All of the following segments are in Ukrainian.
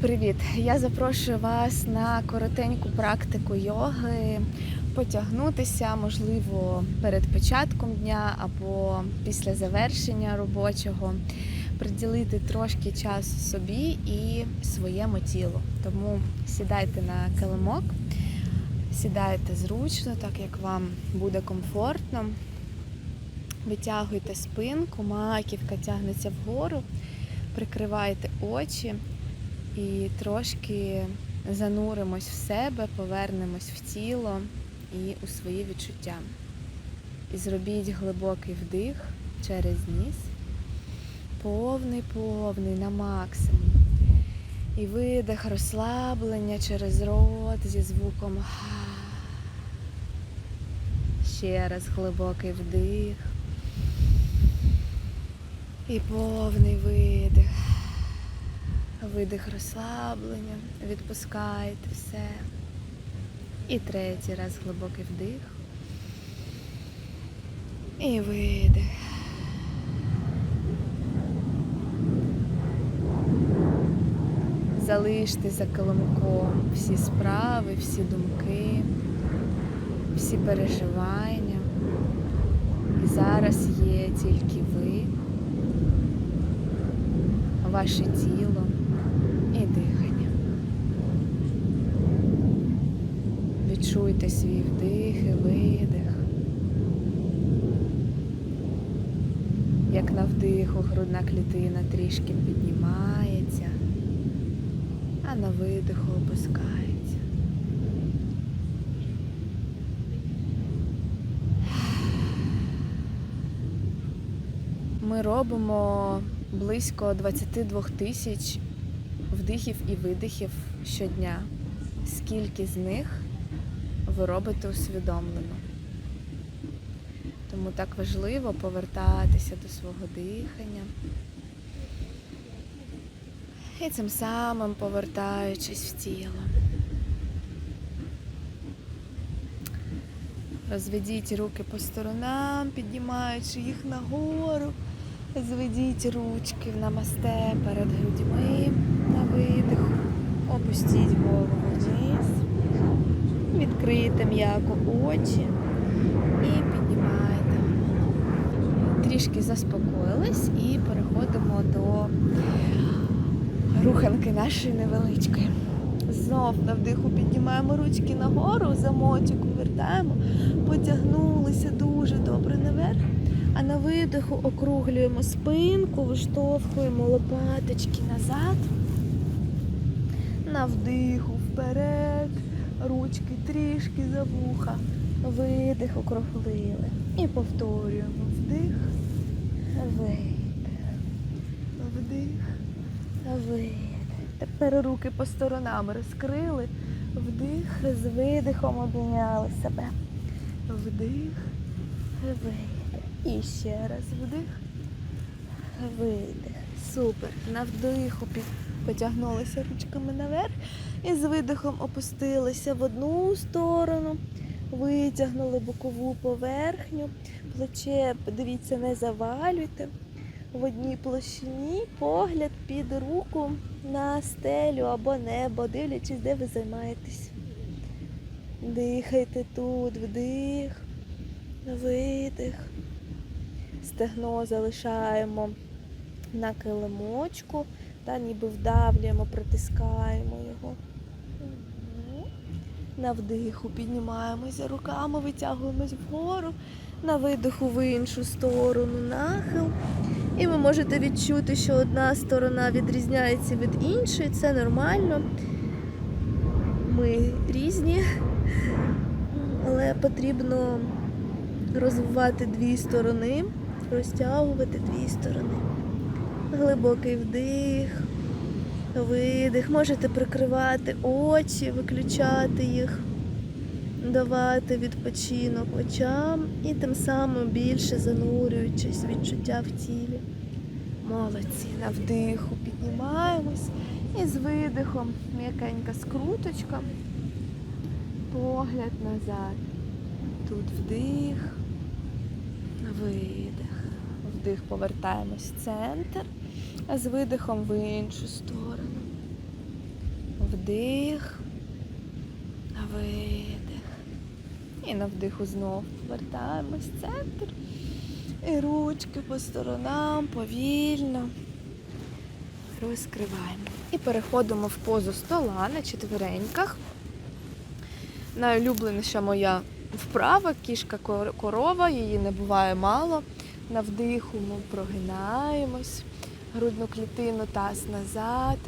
Привіт! Я запрошую вас на коротеньку практику йоги, потягнутися, можливо, перед початком дня або після завершення робочого, приділити трошки часу собі і своєму тілу. Тому сідайте на килимок, сідайте зручно, так як вам буде комфортно. Витягуйте спинку, маківка тягнеться вгору, прикривайте очі і трошки зануримось в себе, повернемось в тіло і у свої відчуття. І зробіть глибокий вдих через ніс, повний, повний на максимум. І видих розслаблення через рот зі звуком. Ще раз глибокий вдих. І повний видих. Видих розслаблення, відпускайте все. І третій раз глибокий вдих. І видих. Залиште за килимком всі справи, всі думки, всі переживання. І зараз є тільки ви, ваше тіло і дихання. Відчуйте свій вдих і видих. Як на вдиху грудна клітина трішки піднімається, а на видиху опускається. Ми робимо близько 22 тисяч вдихів і видихів щодня. Скільки з них ви робите усвідомлено? Тому так важливо повертатися до свого дихання. І цим самим повертаючись в тіло. Розведіть руки по сторонам, піднімаючи їх нагору. Зведіть ручки в намасте перед грудьми на видиху. Опустіть голову. Відкрийте м'яко очі і піднімайте голову. Трішки заспокоїлись і переходимо до руханки нашої невеличкої. Знов на вдиху піднімаємо ручки нагору, замочок вертаємо, потягнулися дуже добре наверх. А на видиху округлюємо спинку, виштовхуємо лопаточки назад. На вдиху вперед, ручки трішки за вуха. Видих округлили. І повторюємо вдих, видих, вдих, видих. Тепер руки по сторонам розкрили. Вдих, з видихом обійняли себе. Вдих, видих. І ще раз вдих, видих. Супер. На вдиху потягнулися ручками наверх і з видихом опустилися в одну сторону, витягнули бокову поверхню, плече, подивіться, не завалюйте. В одній площині погляд під руку на стелю або небо, дивлячись, де ви займаєтесь. Дихайте тут, вдих, видих. Стегно залишаємо на килимочку, та ніби вдавлюємо, притискаємо його. На вдиху піднімаємося руками, витягуємось вгору, на видиху в іншу сторону нахил. І ви можете відчути, що одна сторона відрізняється від іншої, це нормально. Ми різні, але потрібно розвивати дві сторони, розтягувати дві сторони. Глибокий вдих, видих. Можете прикривати очі, виключати їх, давати відпочинок очам і тим самим більше занурюючись відчуття в тілі. Молодці. На вдиху піднімаємось і з видихом м'якенька скруточка. Погляд назад. Тут вдих, видих. Вдих повертаємось в центр, а з видихом в іншу сторону. вдих, видих. І на вдиху знов повертаємось в центр. І ручки по сторонам повільно розкриваємо. І переходимо в позу стола на четвереньках. Найулюбленіша моя вправа, кішка корова, її не буває мало. На вдиху ми прогинаємось, грудну клітину таз назад.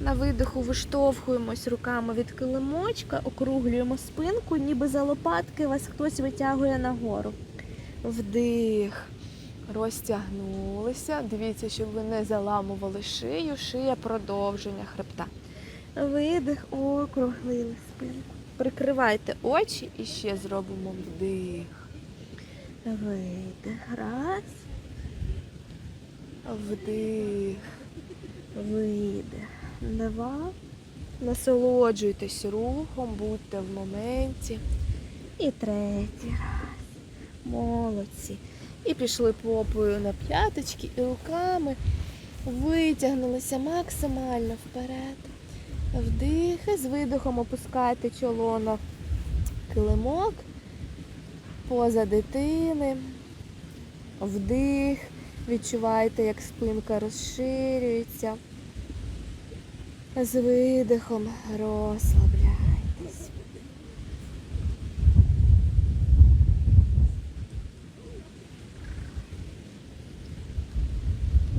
На видиху виштовхуємось руками від килимочка, округлюємо спинку, ніби за лопатки вас хтось витягує нагору. Вдих. Розтягнулися. Дивіться, щоб ви не заламували шию, шия продовження хребта. Видих, округлили спинку. Прикривайте очі і ще зробимо вдих. Видих. Раз. Вдих. Видих. Два. Насолоджуйтесь рухом, будьте в моменті. І третій раз. Молодці. І пішли попою на п'яточки і руками витягнулися максимально вперед. Вдих з видихом опускайте чоло на килимок поза дитини. Вдих. Відчувайте, як спинка розширюється. З видихом розслабляйтесь.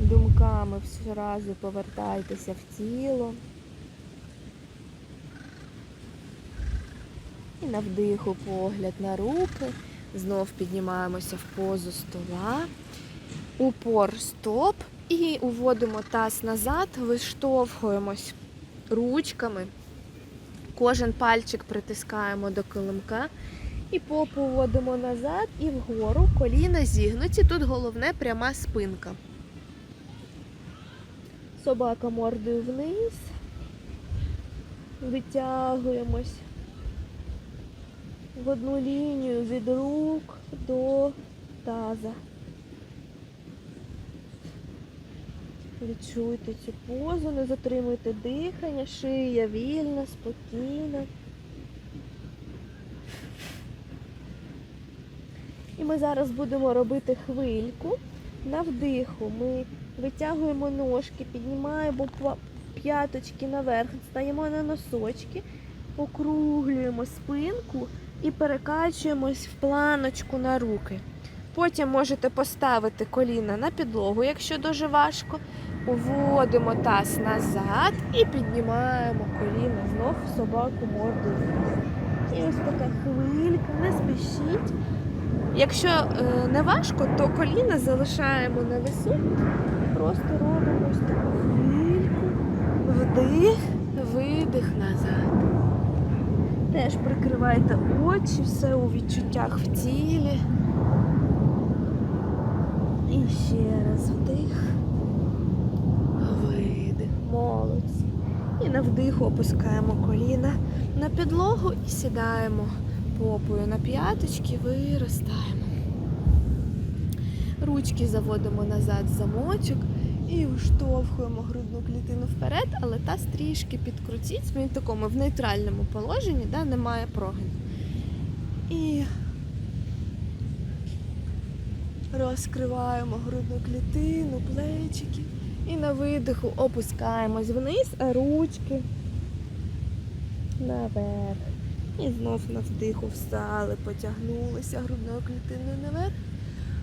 Думками щоразу повертайтеся в тіло. І на вдиху погляд на руки. Знов піднімаємося в позу стола. Упор стоп. І уводимо таз назад, виштовхуємось ручками. Кожен пальчик притискаємо до килимка. І попу вводимо назад і вгору. Коліна зігнуті. Тут головне пряма спинка. Собака мордою вниз. Витягуємось в одну лінію від рук до таза. Відчуйте цю позу, не затримуйте дихання, шия вільна, спокійна. І ми зараз будемо робити хвильку. На вдиху ми витягуємо ножки, піднімаємо п'яточки наверх, стаємо на носочки, округлюємо спинку і перекачуємось в планочку на руки. Потім можете поставити коліна на підлогу, якщо дуже важко. Уводимо таз назад і піднімаємо коліна знов собаку вниз. І ось така хвилька, не спішіть. Якщо е, не важко, то коліна залишаємо на весу. Просто робимо ось таку хвильку. Вдих, видих назад. Теж прикривайте очі, все у відчуттях в тілі. І ще раз вдих. Видих. Молодці. І на вдиху опускаємо коліна на підлогу і сідаємо попою на п'яточки, виростаємо. Ручки заводимо назад замочок і виштовхуємо грудну клітину вперед, але таз трішки підкрутіть. Він в такому в нейтральному положенні, да, немає прогину. І розкриваємо грудну клітину, плечики. І на видиху опускаємось вниз, а ручки наверх. І знов на вдиху встали, потягнулися грудною клітиною наверх,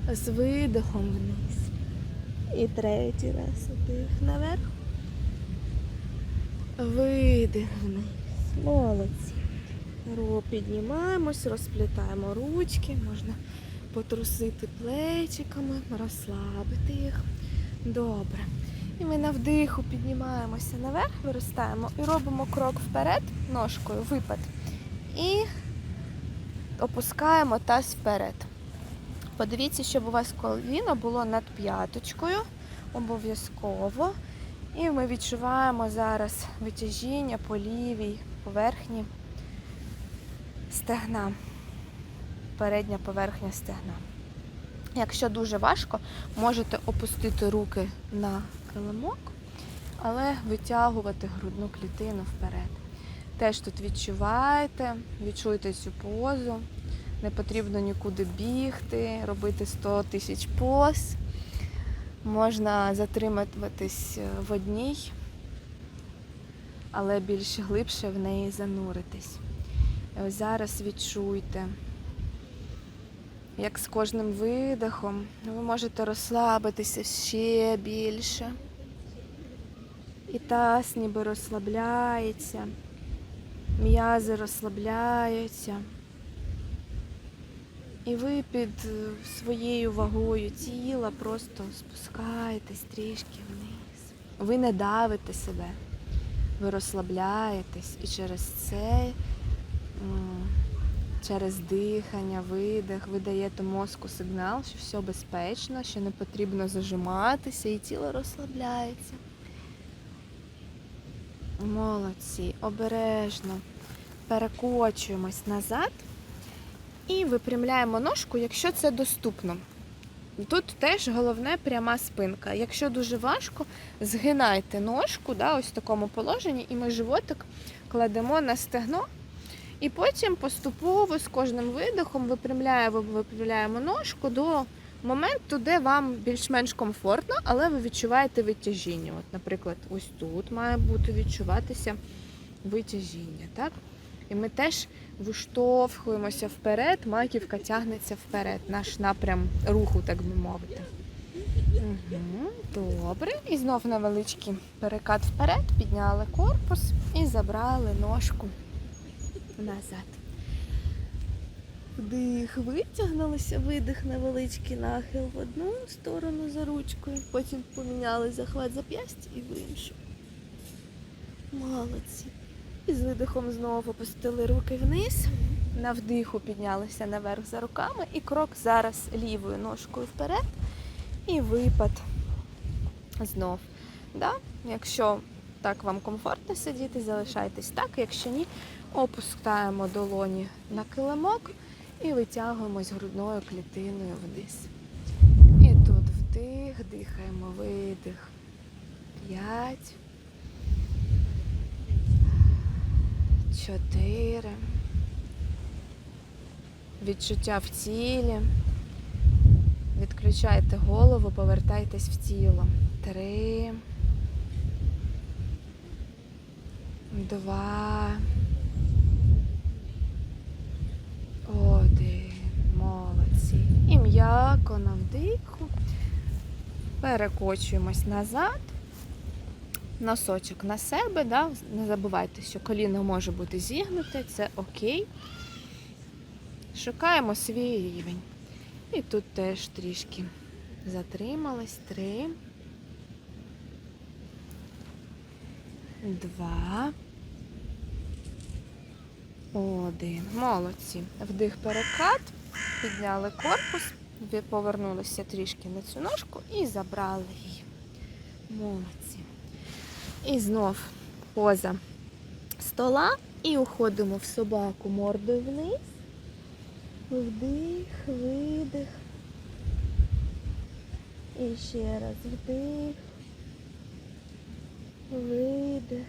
а з видихом вниз. І третій раз вдих наверх. Видих вниз. Молодці. Ро, піднімаємось, розплітаємо ручки, можна потрусити плечиками, розслабити їх. Добре. І ми на вдиху піднімаємося наверх, виростаємо і робимо крок вперед ножкою, випад. І опускаємо таз вперед. Подивіться, щоб у вас коліно було над п'яточкою. Обов'язково. І ми відчуваємо зараз витяжіння по лівій поверхні стегна. Передня поверхня стегна. Якщо дуже важко, можете опустити руки на килимок, але витягувати грудну клітину вперед. Теж тут відчуваєте, відчуйте цю позу. Не потрібно нікуди бігти, робити 100 тисяч поз. Можна затриматись в одній, але більш глибше в неї зануритись. І ось зараз відчуйте, як з кожним видихом ви можете розслабитися ще більше. І таз ніби розслабляється, м'язи розслабляються. І ви під е, своєю вагою тіла просто спускаєтесь трішки вниз. Ви не давите себе, ви розслабляєтесь і через це, через дихання, видих, ви даєте мозку сигнал, що все безпечно, що не потрібно зажиматися, і тіло розслабляється. Молодці, обережно перекочуємось назад і випрямляємо ножку, якщо це доступно. Тут теж головне пряма спинка. Якщо дуже важко, згинайте ножку да, ось в такому положенні, і ми животик кладемо на стегно. І потім поступово з кожним видихом випрямляємо, випрямляємо ножку до моменту, де вам більш-менш комфортно, але ви відчуваєте витяжіння. От, наприклад, ось тут має бути відчуватися витяжіння. Так? І ми теж виштовхуємося вперед, маківка тягнеться вперед, наш напрям руху, так би мовити. Угу, добре. І знов невеличкий перекат вперед, підняли корпус і забрали ножку назад. Вдих, витягнулися, видих, невеличкий нахил в одну сторону за ручкою, потім поміняли захват зап'ястя і в іншу. Молодці. І з видихом знову опустили руки вниз. На вдиху піднялися наверх за руками. І крок зараз лівою ножкою вперед. І випад знов. Да? Якщо так вам комфортно сидіти, залишайтесь так. Якщо ні, опускаємо долоні на килимок і витягуємось грудною клітиною вниз. І тут вдих, дихаємо, видих. П'ять. Чотири. Відчуття в тілі. Відключайте голову, повертайтесь в тіло. Три. Два. Один. Молодці. І м'яко на вдиху. Перекочуємось назад. Носочок на себе, да? не забувайте, що коліно може бути зігнуте, це окей. Шукаємо свій рівень. І тут теж трішки затримались. Три. Два. Один. Молодці. Вдих перекат. Підняли корпус, повернулися трішки на цю ножку і забрали її. Молодці. І знов поза стола і уходимо в собаку мордою вниз. Вдих, видих. І ще раз вдих, видих.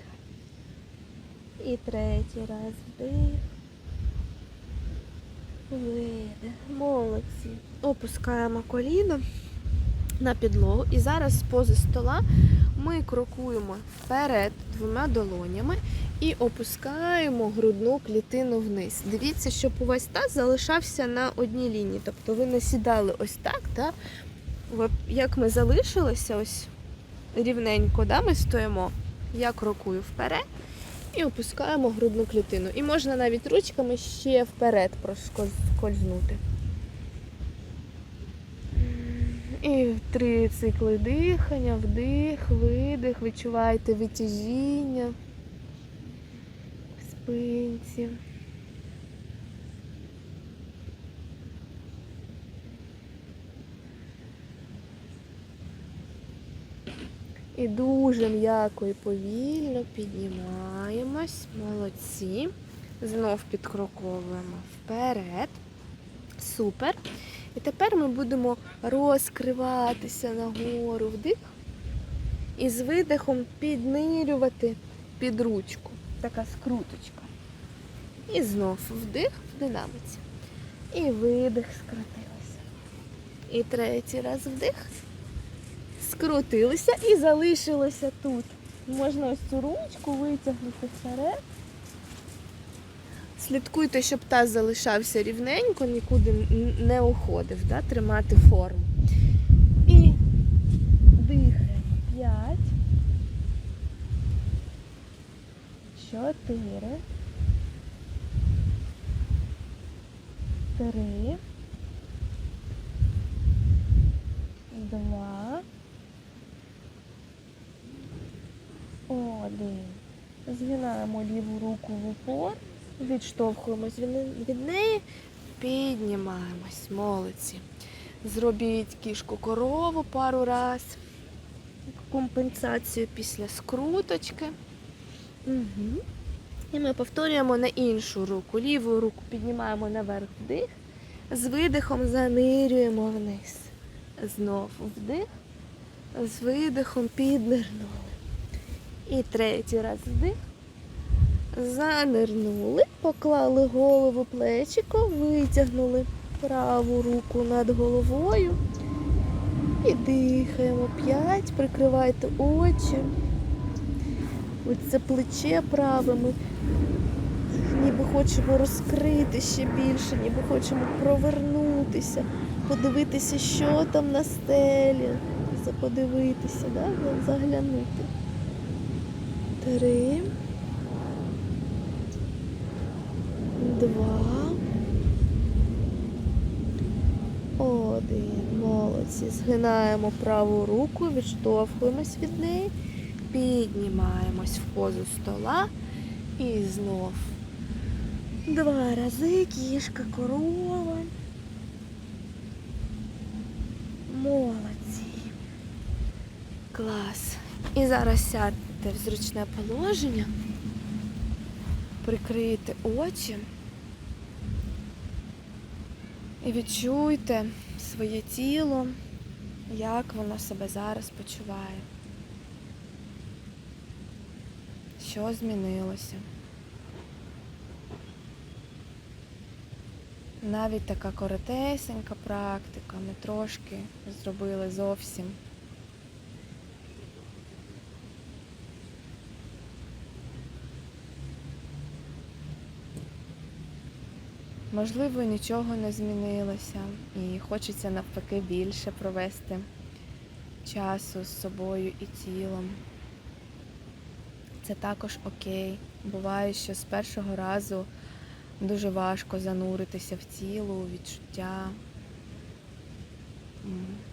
І третій раз вдих. Видих. Молодці. Опускаємо коліно на підлогу. І зараз з пози стола ми крокуємо вперед двома долонями і опускаємо грудну клітину вниз. Дивіться, щоб у вас таз залишався на одній лінії. Тобто ви не сідали ось так, та? Як ми залишилися, ось рівненько, да, ми стоїмо. Я крокую вперед і опускаємо грудну клітину. І можна навіть ручками ще вперед проскользнути. І три цикли дихання, вдих, видих, відчувайте витяжіння в спинці. І дуже м'яко і повільно піднімаємось. Молодці. Знов підкроковуємо вперед. Супер. І тепер ми будемо розкриватися нагору вдих і з видихом піднирювати під ручку. така скруточка. І знов вдих в динаміці. І видих скрутилися. І третій раз вдих. Скрутилися і залишилися тут. Можна ось цю ручку витягнути вперед. Слідкуйте, щоб таз залишався рівненько, нікуди не уходив, да? тримати форму. І дихаємо. П'ять. Чотири. Три. Два. Один. Згинаємо ліву руку в упор. Відштовхуємось від- від неї. Піднімаємось. Молодці. Зробіть кішку корову пару раз. Компенсацію після скруточки. Угу. І ми повторюємо на іншу руку. Ліву руку піднімаємо наверх вдих. З видихом занирюємо вниз. Знов вдих. З видихом піднирнули. І третій раз вдих. Занирнули, поклали голову плечико, витягнули праву руку над головою. І дихаємо. П'ять. Прикривайте очі. Ось це плече праве ми ніби хочемо розкрити ще більше, ніби хочемо провернутися, подивитися, що там на стелі. Подивитися, да? заглянути. Три. Два. Один. Молодці. Згинаємо праву руку, відштовхуємось від неї, піднімаємось в позу стола і знов. Два рази кішка корова. Молодці. Клас. І зараз сядьте в зручне положення, прикрийте очі і відчуйте своє тіло, як воно себе зараз почуває. Що змінилося? Навіть така коротесенька практика, ми трошки зробили зовсім. Можливо, нічого не змінилося і хочеться навпаки більше провести часу з собою і тілом. Це також окей. Буває, що з першого разу дуже важко зануритися в тіло, у відчуття,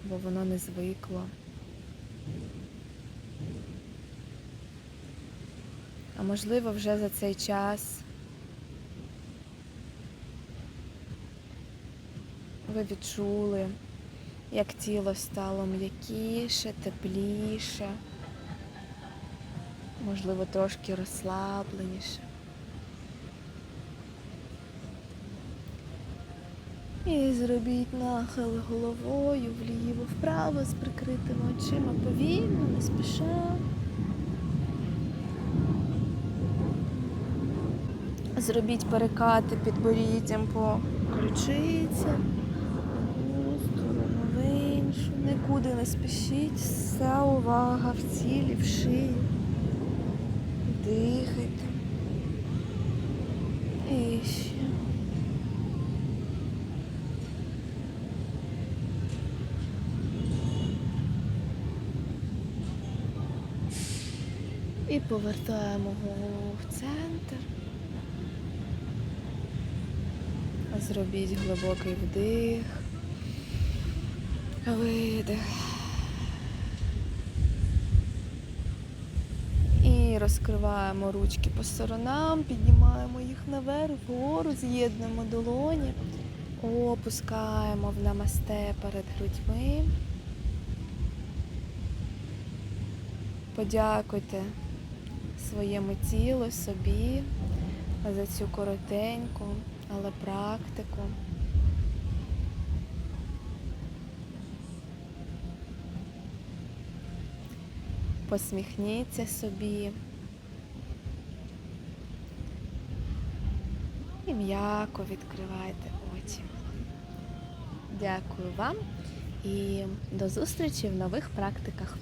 бо воно не звикло. А можливо, вже за цей час ви відчули, як тіло стало м'якіше, тепліше, можливо, трошки розслабленіше. І зробіть нахил головою вліво, вправо з прикритими очима повільно, не спіша. Зробіть перекати підборіддям по ключицям. В одну сторону, в іншу. Нікуди не спішіть. Вся увага в цілі, в шиї. Дихайте. І ще. І повертаємо голову в центр. Зробіть глибокий вдих, видих. І розкриваємо ручки по сторонам, піднімаємо їх наверх, вгору, з'єднуємо долоні, опускаємо в намасте перед грудьми. Подякуйте своєму тілу, собі за цю коротеньку, але практику. посміхніться собі. І м'яко відкривайте очі. Дякую вам і до зустрічі в нових практиках.